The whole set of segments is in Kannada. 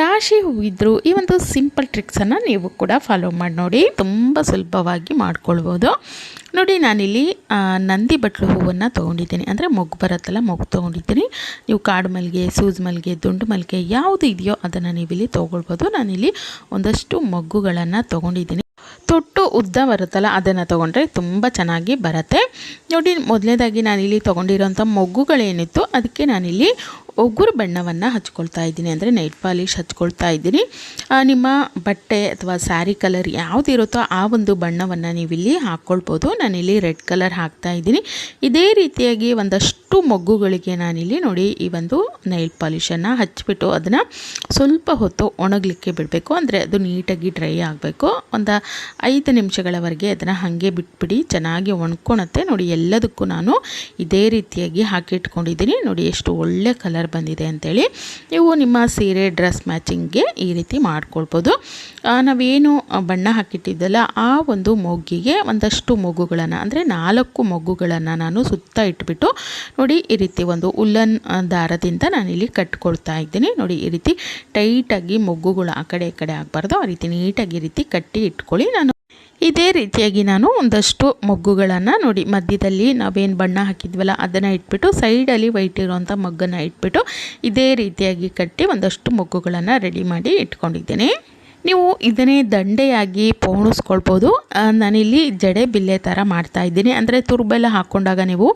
ರಾಶಿ ಹೂವಿದ್ರು ಈ ಒಂದು ಸಿಂಪಲ್ ಟ್ರಿಕ್ಸನ್ನು ನೀವು ಕೂಡ ಫಾಲೋ ಮಾಡಿ ನೋಡಿ. ತುಂಬ ಸುಲಭವಾಗಿ ಮಾಡ್ಕೊಳ್ಬೋದು. ನೋಡಿ, ನಾನಿಲ್ಲಿ ನಂದಿ ಬಟ್ಲು ಹೂವನ್ನು ತೊಗೊಂಡಿದ್ದೀನಿ. ಅಂದರೆ ಮೊಗ್ಗು ಬರುತ್ತಲ್ಲ, ಮೊಗ್ಗು ತೊಗೊಂಡಿದ್ದೀನಿ. ನೀವು ಕಾಡು ಮಲ್ಲಿಗೆ, ಸೂಜ್ ಮಲ್ಲಿಗೆ, ದುಂಡು ಮಲ್ಲಿಗೆ ಯಾವುದು ಇದೆಯೋ ಅದನ್ನು ನೀವಿಲ್ಲಿ ತೊಗೊಳ್ಬೋದು. ನಾನಿಲ್ಲಿ ಒಂದಷ್ಟು ಮೊಗ್ಗುಗಳನ್ನು ತೊಗೊಂಡಿದ್ದೀನಿ. ತೊಟ್ಟು ಉದ್ದ ಬರುತ್ತಲ್ಲ, ಅದನ್ನು ತೊಗೊಂಡ್ರೆ ತುಂಬ ಚೆನ್ನಾಗಿ ಬರುತ್ತೆ. ನೋಡಿ ಮೊದಲನೇದಾಗಿ ನಾನಿಲ್ಲಿ ತೊಗೊಂಡಿರೋಂಥ ಮೊಗ್ಗುಗಳೇನಿತ್ತು ಅದಕ್ಕೆ ನಾನಿಲ್ಲಿ ಉಗುರು ಬಣ್ಣವನ್ನು ಹಚ್ಕೊಳ್ತಾ ಇದ್ದೀನಿ. ಅಂದರೆ ನೈಟ್ ಪಾಲಿಶ್ ಹಚ್ಕೊಳ್ತಾ ಇದ್ದೀನಿ. ನಿಮ್ಮ ಬಟ್ಟೆ ಅಥವಾ ಸ್ಯಾರಿ ಕಲರ್ ಯಾವುದಿರುತ್ತೋ ಆ ಒಂದು ಬಣ್ಣವನ್ನು ನೀವಿಲ್ಲಿ ಹಾಕ್ಕೊಳ್ಬೋದು. ನಾನಿಲ್ಲಿ ರೆಡ್ ಕಲರ್ ಹಾಕ್ತಾ ಇದ್ದೀನಿ. ಇದೇ ರೀತಿಯಾಗಿ ಒಂದಷ್ಟು ಮೊಗ್ಗುಗಳಿಗೆ ನಾನಿಲ್ಲಿ ನೋಡಿ ಈ ಒಂದು ನೈಲ್ ಪಾಲಿಶನ್ನು ಹಚ್ಚಿಬಿಟ್ಟು ಅದನ್ನು ಸ್ವಲ್ಪ ಹೊತ್ತು ಒಣಗಲಿಕ್ಕೆ ಬಿಡಬೇಕು. ಅಂದರೆ ಅದು ನೀಟಾಗಿ ಡ್ರೈ ಆಗಬೇಕು. ಒಂದು ಐದು ನಿಮಿಷಗಳವರೆಗೆ ಅದನ್ನು ಹಾಗೆ ಬಿಟ್ಬಿಡಿ, ಚೆನ್ನಾಗಿ ಒಣ್ಕೊಳತ್ತೆ ನೋಡಿ ಎಲ್ಲದಕ್ಕೂ ನಾನು ಇದೇ ರೀತಿಯಾಗಿ ಹಾಕಿಟ್ಕೊಂಡಿದ್ದೀನಿ. ನೋಡಿ ಎಷ್ಟು ಒಳ್ಳೆ ಕಲರ್ ಬಂದಿದೆ ಅಂತೇಳಿ ನೀವು ನಿಮ್ಮ ಸೀರೆ, ಡ್ರೆಸ್ ಮ್ಯಾಚಿಂಗ್ಗೆ ಈ ರೀತಿ ಮಾಡ್ಕೊಳ್ಬೋದು. ನಾವೇನು ಬಣ್ಣ ಹಾಕಿಟ್ಟಿದ್ದಲ್ಲ, ಆ ಒಂದು ಮೊಗ್ಗಿಗೆ ಒಂದಷ್ಟು ಮೊಗ್ಗುಗಳನ್ನು, ಅಂದರೆ ನಾಲ್ಕು ಮೊಗ್ಗುಗಳನ್ನು ನಾನು ಸುತ್ತ ಇಟ್ಬಿಟ್ಟು ನೋಡಿ ಈ ರೀತಿ ಒಂದು ಉಲ್ಲನ್ ದಾರದಿಂದ ದಾರದಿಂದ ನಾನಿಲ್ಲಿ ಕಟ್ಕೊಳ್ತಾ ಇದ್ದೀನಿ. ನೋಡಿ ಈ ರೀತಿ ಟೈಟಾಗಿ ಮೊಗ್ಗುಗಳು ಆ ಕಡೆ ಈ ಕಡೆ ಆಗಬಾರ್ದು. ಆ ರೀತಿ ನೀಟಾಗಿ ಈ ರೀತಿ ಕಟ್ಟಿ ಇಟ್ಕೊಳ್ಳಿ. ನಾನು ಇದೇ ರೀತಿಯಾಗಿ ನಾನು ಒಂದಷ್ಟು ಮೊಗ್ಗುಗಳನ್ನು ನೋಡಿ, ಮಧ್ಯದಲ್ಲಿ ನಾವೇನು ಬಣ್ಣ ಹಾಕಿದ್ವಲ್ಲ, ಅದನ್ನು ಇಟ್ಬಿಟ್ಟು, ಸೈಡಲ್ಲಿ ವೈಟ್ ಇರುವಂಥ ಮೊಗ್ಗನ್ನು ಇಟ್ಬಿಟ್ಟು, ಇದೇ ರೀತಿಯಾಗಿ ಕಟ್ಟಿ ಒಂದಷ್ಟು ಮೊಗ್ಗುಗಳನ್ನು ರೆಡಿ ಮಾಡಿ ಇಟ್ಕೊಂಡಿದ್ದೇನೆ. ನೀವು ಇದನ್ನೇ ದಂಡೆಯಾಗಿ ಪೋಣಿಸ್ಕೊಳ್ಬೋದು. ನಾನಿಲ್ಲಿ ಜಡೆ ಬಿಲ್ಲೆ ಥರ ಮಾಡ್ತಾ ಇದ್ದೀನಿ. ಅಂದರೆ ತುರ್ಬೆಲ್ಲ ಹಾಕ್ಕೊಂಡಾಗ ನೀವು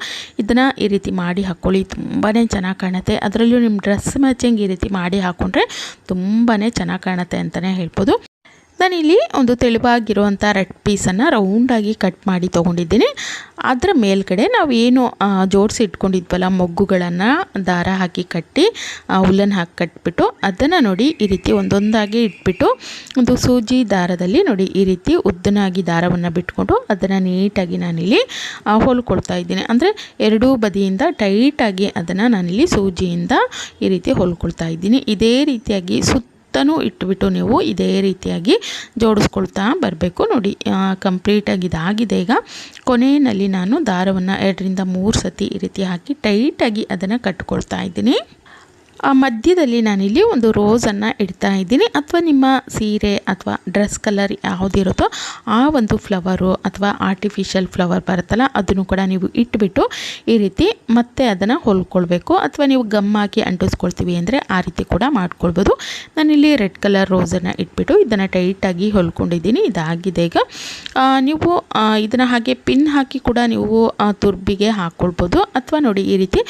ಇದನ್ನು ಈ ರೀತಿ ಮಾಡಿ ಹಾಕ್ಕೊಳ್ಳಿ ತುಂಬಾ ಚೆನ್ನಾಗಿ ಕಾಣುತ್ತೆ. ಅದರಲ್ಲೂ ನಿಮ್ಮ ಡ್ರೆಸ್ ಮ್ಯಾಚಿಂಗ್ ಈ ರೀತಿ ಮಾಡಿ ಹಾಕ್ಕೊಂಡ್ರೆ ತುಂಬಾ ಚೆನ್ನಾಗಿ ಕಾಣುತ್ತೆ ಅಂತಲೇ ಹೇಳ್ಬೋದು. ನಾನಿಲ್ಲಿ ಒಂದು ತೆಳುವಾಗಿರುವಂಥ ರೆಡ್ ಪೀಸನ್ನು ರೌಂಡಾಗಿ ಕಟ್ ಮಾಡಿ ತೊಗೊಂಡಿದ್ದೀನಿ. ಅದರ ಮೇಲ್ಗಡೆ ನಾವು ಏನು ಜೋಡಿಸಿ ಇಟ್ಕೊಂಡಿದ್ವಲ್ಲ ಮೊಗ್ಗುಗಳನ್ನು ದಾರ ಹಾಕಿ ಕಟ್ಟಿ ಹುಲ್ಲನ್ನು ಹಾಕಿ ಕಟ್ಬಿಟ್ಟು ಅದನ್ನು ನೋಡಿ ಈ ರೀತಿ ಒಂದೊಂದಾಗಿ ಇಟ್ಬಿಟ್ಟು ಒಂದು ಸೂಜಿ ದಾರದಲ್ಲಿ ನೋಡಿ ಈ ರೀತಿ ಉದ್ದನಾಗಿ ದಾರವನ್ನು ಬಿಟ್ಕೊಂಡು ಅದನ್ನು ನೀಟಾಗಿ ನಾನಿಲ್ಲಿ ಹೊಲ್ಕೊಳ್ತಾ ಇದ್ದೀನಿ. ಅಂದರೆ ಎರಡೂ ಬದಿಯಿಂದ ಟೈಟಾಗಿ ಅದನ್ನು ನಾನಿಲ್ಲಿ ಸೂಜಿಯಿಂದ ಈ ರೀತಿ ಹೊಲ್ಕೊಳ್ತಾ ಇದ್ದೀನಿ. ಇದೇ ರೀತಿಯಾಗಿ ಸುತ್ತ ಸುತ್ತನೂ ಇಟ್ಬಿಟ್ಟು ನೀವು ಇದೇ ರೀತಿಯಾಗಿ ಜೋಡಿಸ್ಕೊಳ್ತಾ ಬರಬೇಕು. ನೋಡಿ ಕಂಪ್ಲೀಟಾಗಿ ಇದಾಗಿದೆ. ಈಗ ಕೊನೆಯಲ್ಲಿ ನಾನು ದಾರವನ್ನು ಎರಡರಿಂದ ಮೂರು ಸತಿ ಈ ರೀತಿ ಹಾಕಿ ಟೈಟಾಗಿ ಅದನ್ನು ಕಟ್ಕೊಳ್ತಾ ಇದ್ದೀನಿ. ಆ ಮಧ್ಯದಲ್ಲಿ ನಾನಿಲ್ಲಿ ಒಂದು ರೋಸನ್ನು ಇಡ್ತಾ ಇದ್ದೀನಿ. ಅಥವಾ ನಿಮ್ಮ ಸೀರೆ ಅಥವಾ ಡ್ರೆಸ್ ಕಲರ್ ಯಾವುದಿರುತ್ತೋ ಆ ಒಂದು ಫ್ಲವರು ಅಥವಾ ಆರ್ಟಿಫಿಷಿಯಲ್ ಫ್ಲವರ್ ಬರುತ್ತಲ್ಲ, ಅದನ್ನು ಕೂಡ ನೀವು ಇಟ್ಬಿಟ್ಟು ಈ ರೀತಿ ಮತ್ತೆ ಅದನ್ನು ಹೊಲ್ಕೊಳ್ಬೇಕು. ಅಥವಾ ನೀವು ಗಮ್ ಹಾಕಿ ಅಂಟಿಸ್ಕೊಳ್ತೀವಿ ಅಂದರೆ ಆ ರೀತಿ ಕೂಡ ಮಾಡ್ಕೊಳ್ಬೋದು. ನಾನಿಲ್ಲಿ ರೆಡ್ ಕಲರ್ ರೋಸನ್ನು ಇಟ್ಬಿಟ್ಟು ಇದನ್ನು ಟೈಟಾಗಿ ಹೊಲ್ಕೊಂಡಿದ್ದೀನಿ. ಇದಾಗಿದೆ ಈಗ. ನೀವು ಇದನ್ನು ಹಾಗೆ ಪಿನ್ ಹಾಕಿ ಕೂಡ ನೀವು ತುರ್ಬಿಗೆ ಹಾಕ್ಕೊಳ್ಬೋದು ಅಥವಾ ನೋಡಿ ಈ ರೀತಿ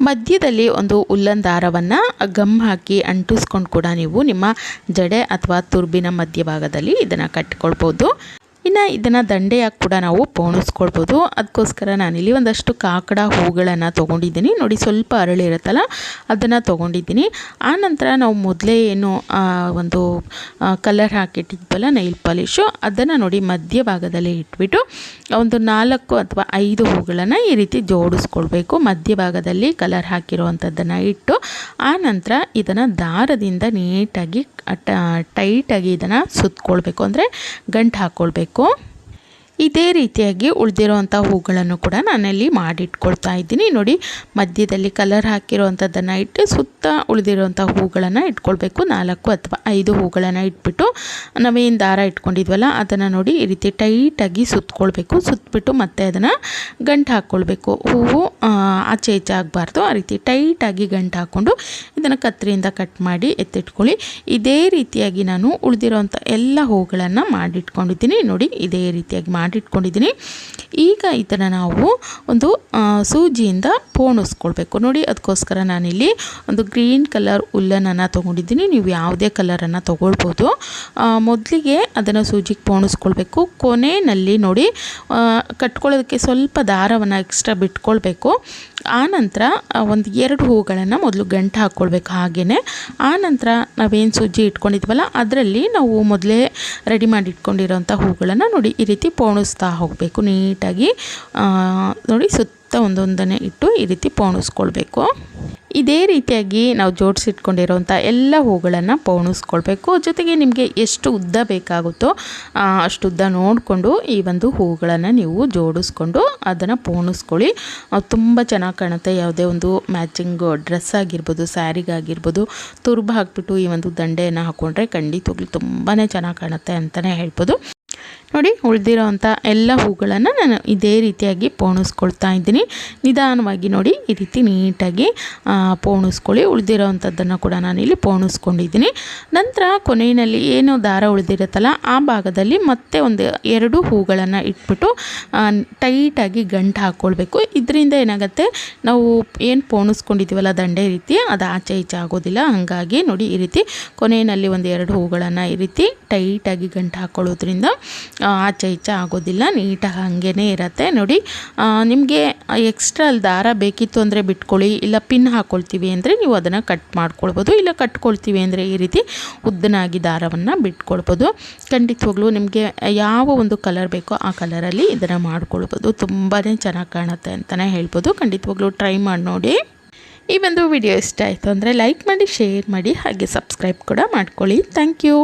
ಮಧ್ಯದಲ್ಲಿ ಒಂದು ಉಲ್ಲನ್ ದಾರವನ್ನು ಗಮ್ ಹಾಕಿ ಅಂಟಿಸ್ಕೊಂಡು ಕೂಡ ನೀವು ನಿಮ್ಮ ಜಡೆ ಅಥವಾ ತುರ್ಬಿನ ಮಧ್ಯಭಾಗದಲ್ಲಿ ಇದನ್ನು ಕಟ್ಕೊಳ್ಬೋದು. ಇನ್ನು ಇದನ್ನು ದಂಡೆಯಾಗಿ ಕೂಡ ನಾವು ಪೋಣಿಸ್ಕೊಳ್ಬೋದು. ಅದಕ್ಕೋಸ್ಕರ ನಾನಿಲ್ಲಿ ಒಂದಷ್ಟು ಕಾಕಡ ಹೂಗಳನ್ನು ತೊಗೊಂಡಿದ್ದೀನಿ. ನೋಡಿ ಸ್ವಲ್ಪ ಅರಳಿರುತ್ತಲ್ಲ ಅದನ್ನು ತೊಗೊಂಡಿದ್ದೀನಿ. ಆನಂತರ ನಾವು ಮೊದಲೇ ಏನು ಒಂದು ಕಲರ್ ಹಾಕಿಟ್ಟಿದ್ವಲ್ಲ, ನೈಲ್ ಪಾಲಿಶು, ಅದನ್ನು ನೋಡಿ ಮಧ್ಯಭಾಗದಲ್ಲಿ ಇಟ್ಬಿಟ್ಟು, ಒಂದು ನಾಲ್ಕು ಅಥವಾ ಐದು ಹೂಗಳನ್ನು ಈ ರೀತಿ ಜೋಡಿಸ್ಕೊಳ್ಬೇಕು. ಮಧ್ಯಭಾಗದಲ್ಲಿ ಕಲರ್ ಹಾಕಿರುವಂಥದ್ದನ್ನು ಇಟ್ಟು ಆನಂತರ ಇದನ್ನು ದಾರದಿಂದ ನೀಟಾಗಿ ಟೈಟಾಗಿ ಇದನ್ನು ಸುತ್ಕೊಳ್ಬೇಕು. ಅಂದರೆ ಗಂಟು ಹಾಕ್ಕೊಳ್ಬೇಕು ಇದೇ ರೀತಿಯಾಗಿ ಉಳಿದಿರೋವಂಥ ಹೂಗಳನ್ನು ಕೂಡ ನಾನಲ್ಲಿ ಮಾಡಿಟ್ಕೊಳ್ತಾ ಇದ್ದೀನಿ. ನೋಡಿ, ಮಧ್ಯದಲ್ಲಿ ಕಲರ್ ಹಾಕಿರುವಂಥದ್ದನ್ನು ಇಟ್ಟು ಸುತ್ತ ಉಳಿದಿರುವಂಥ ಹೂಗಳನ್ನು ಇಟ್ಕೊಳ್ಬೇಕು. ನಾಲ್ಕು ಅಥವಾ ಐದು ಹೂಗಳನ್ನು ಇಟ್ಬಿಟ್ಟು ನಾವೇನು ದಾರ ಇಟ್ಕೊಂಡಿದ್ವಲ್ಲ, ಅದನ್ನು ನೋಡಿ ಈ ರೀತಿ ಟೈಟಾಗಿ ಸುತ್ತಕೊಳ್ಬೇಕು ಸುತ್ತಬಿಟ್ಟು ಮತ್ತೆ ಅದನ್ನು ಗಂಟು ಹಾಕ್ಕೊಳ್ಬೇಕು. ಹೂವು ಆಚೆ ಈಚೆ ಆಗಬಾರ್ದು. ಆ ರೀತಿ ಟೈಟಾಗಿ ಗಂಟು ಹಾಕ್ಕೊಂಡು ಇದನ್ನು ಕತ್ತರಿಯಿಂದ ಕಟ್ ಮಾಡಿ ಎತ್ತಿಟ್ಕೊಳ್ಳಿ. ಇದೇ ರೀತಿಯಾಗಿ ನಾನು ಉಳಿದಿರೋವಂಥ ಎಲ್ಲ ಹೂಗಳನ್ನು ಮಾಡಿಟ್ಕೊಂಡಿದ್ದೀನಿ. ನೋಡಿ, ಇದೇ ರೀತಿಯಾಗಿ ಮಾಡಿಟ್ಕೊಂಡಿದ್ದೀನಿ. ಈಗ ಇದನ್ನು ನಾವು ಒಂದು ಸೂಜಿಯಿಂದ ಪೋಣಿಸ್ಕೊಳ್ಬೇಕು. ನೋಡಿ ಅದಕ್ಕೋಸ್ಕರ ನಾನಿಲ್ಲಿ ಒಂದು ಗ್ರೀನ್ ಕಲರ್ ಉಲ್ಲನನ್ನು ತೊಗೊಂಡಿದ್ದೀನಿ. ನೀವು ಯಾವುದೇ ಕಲರನ್ನು ತೊಗೊಳ್ಬೋದು. ಮೊದಲಿಗೆ ಅದನ್ನು ಸೂಜಿಗೆ ಪೋಣಿಸ್ಕೊಳ್ಬೇಕು. ಕೊನೆಯಲ್ಲಿ ನೋಡಿ ಕಟ್ಕೊಳ್ಳೋದಕ್ಕೆ ಸ್ವಲ್ಪ ದಾರವನ್ನು ಎಕ್ಸ್ಟ್ರಾ ಬಿಟ್ಕೊಳ್ಬೇಕು. ಆನಂತರ ಒಂದು ಎರಡು ಹೂಗಳನ್ನು ಮೊದಲು ಗಂಟು ಹಾಕ್ಕೊಳ್ಬೇಕು ಹಾಗೆಯೇ ಆನಂತರ ನಾವೇನು ಸೂಜಿ ಇಟ್ಕೊಂಡಿದ್ವಲ್ಲ, ಅದರಲ್ಲಿ ನಾವು ಮೊದಲೇ ರೆಡಿ ಮಾಡಿ ಇಟ್ಕೊಂಡಿರೋಂಥ ಹೂಗಳನ್ನು ನೋಡಿ ಈ ರೀತಿ ಪೋಣಿಸ್ತಾ ಹೋಗಬೇಕು ನೀಟಾಗಿ. ನೋಡಿ ಸುತ್ತ ಒಂದೊಂದನ್ನೇ ಒಂದೊಂದನೇ ಇಟ್ಟು ಈ ರೀತಿ ಪೋಣಿಸ್ಕೊಳ್ಬೇಕು. ಇದೇ ರೀತಿಯಾಗಿ ನಾವು ಜೋಡಿಸಿಟ್ಕೊಂಡಿರೋಂಥ ಎಲ್ಲ ಹೂಗಳನ್ನು ಪೋಣಿಸ್ಕೊಳ್ಬೇಕು. ಜೊತೆಗೆ ನಿಮಗೆ ಎಷ್ಟು ಉದ್ದ ಬೇಕಾಗುತ್ತೋ ಅಷ್ಟು ಉದ್ದ ನೋಡಿಕೊಂಡು ಈ ಒಂದು ಹೂಗಳನ್ನು ನೀವು ಜೋಡಿಸ್ಕೊಂಡು ಅದನ್ನು ಪೋಣಿಸ್ಕೊಳ್ಳಿ. ತುಂಬ ಚೆನ್ನಾಗಿ ಕಾಣುತ್ತೆ. ಯಾವುದೇ ಒಂದು ಮ್ಯಾಚಿಂಗ್ ಡ್ರೆಸ್ ಆಗಿರ್ಬೋದು ಸ್ಯಾರಿಗಾಗಿರ್ಬೋದು ತುರ್ಬ ಹಾಕ್ಬಿಟ್ಟು ಈ ಒಂದು ದಂಡೆಯನ್ನು ಹಾಕ್ಕೊಂಡ್ರೆ ಖಂಡಿತವಾಗ್ಲೂ ತುಂಬಾ ಚೆನ್ನಾಗಿ ಕಾಣುತ್ತೆ ಅಂತಲೇ ಹೇಳ್ಬೋದು. ನೋಡಿ ಉಳಿದಿರೋವಂಥ ಎಲ್ಲ ಹೂಗಳನ್ನು ನಾನು ಇದೇ ರೀತಿಯಾಗಿ ಪೋಣಿಸ್ಕೊಳ್ತಾ ಇದ್ದೀನಿ. ನಿಧಾನವಾಗಿ ನೋಡಿ, ಈ ರೀತಿ ನೀಟಾಗಿ ಪೋಣಿಸ್ಕೊಳ್ಳಿ ಪೋಣಿಸ್ಕೊಳ್ಳಿ. ಉಳಿದಿರೋವಂಥದ್ದನ್ನು ಕೂಡ ಇಲ್ಲಿ ಪೋಣಿಸ್ಕೊಂಡಿದ್ದೀನಿ. ನಂತರ ಕೊನೆಯಲ್ಲಿ ಏನು ದಾರ ಉಳಿದಿರುತ್ತಲ್ಲ, ಆ ಭಾಗದಲ್ಲಿ ಮತ್ತೆ ಒಂದು ಎರಡು ಹೂಗಳನ್ನು ಇಟ್ಬಿಟ್ಟು ಟೈಟಾಗಿ ಗಂಟು ಹಾಕ್ಕೊಳ್ಬೇಕು ಇದರಿಂದ ಏನಾಗುತ್ತೆ, ನಾವು ಏನು ಪೋಣಿಸ್ಕೊಂಡಿದ್ದೀವಲ್ಲ ದಂಡೆ ರೀತಿ, ಅದು ಆಚೆ ಈಚೆ ಆಗೋದಿಲ್ಲ. ಹಾಗಾಗಿ ನೋಡಿ, ಈ ರೀತಿ ಕೊನೆಯಲ್ಲಿ ಒಂದು ಎರಡು ಹೂಗಳನ್ನು ಈ ರೀತಿ ಟೈಟಾಗಿ ಗಂಟು ಹಾಕ್ಕೊಳ್ಳೋದ್ರಿಂದ ಆಚೆ ಈಚೆ ಆಗೋದಿಲ್ಲ, ನೀಟಾಗಿ ಹಾಗೇ ಇರುತ್ತೆ. ನೋಡಿ ನಿಮಗೆ ಎಕ್ಸ್ಟ್ರಾ ಅಲ್ಲಿ ದಾರ ಬೇಕಿತ್ತು ಅಂದರೆ ಬಿಟ್ಕೊಳ್ಳಿ, ಇಲ್ಲ ಪಿನ್ ಹಾಕ್ಕೊಳ್ತೀವಿ ಅಂದರೆ ನೀವು ಅದನ್ನು ಕಟ್ ಮಾಡ್ಕೊಳ್ಬೋದು, ಇಲ್ಲ ಕಟ್ಕೊಳ್ತೀವಿ ಅಂದರೆ ಈ ರೀತಿ ಉದ್ದನಾಗಿ ದಾರವನ್ನು ಬಿಟ್ಕೊಳ್ಬೋದು. ಖಂಡಿತವಾಗ್ಲೂ ನಿಮಗೆ ಯಾವ ಒಂದು ಕಲರ್ ಬೇಕೋ ಆ ಕಲರಲ್ಲಿ ಇದನ್ನು ಮಾಡ್ಕೊಳ್ಬೋದು. ತುಂಬಾ ಚೆನ್ನಾಗಿ ಕಾಣುತ್ತೆ ಅಂತಲೇ ಹೇಳ್ಬೋದು. ಖಂಡಿತವಾಗ್ಲೂ ಟ್ರೈ ಮಾಡಿ ನೋಡಿ. ಈ ಒಂದು ವಿಡಿಯೋ ಇಷ್ಟ ಆಯಿತು ಅಂದರೆ ಲೈಕ್ ಮಾಡಿ ಶೇರ್ ಮಾಡಿ, ಹಾಗೆ ಸಬ್ಸ್ಕ್ರೈಬ್ ಕೂಡ ಮಾಡ್ಕೊಳ್ಳಿ. Thank you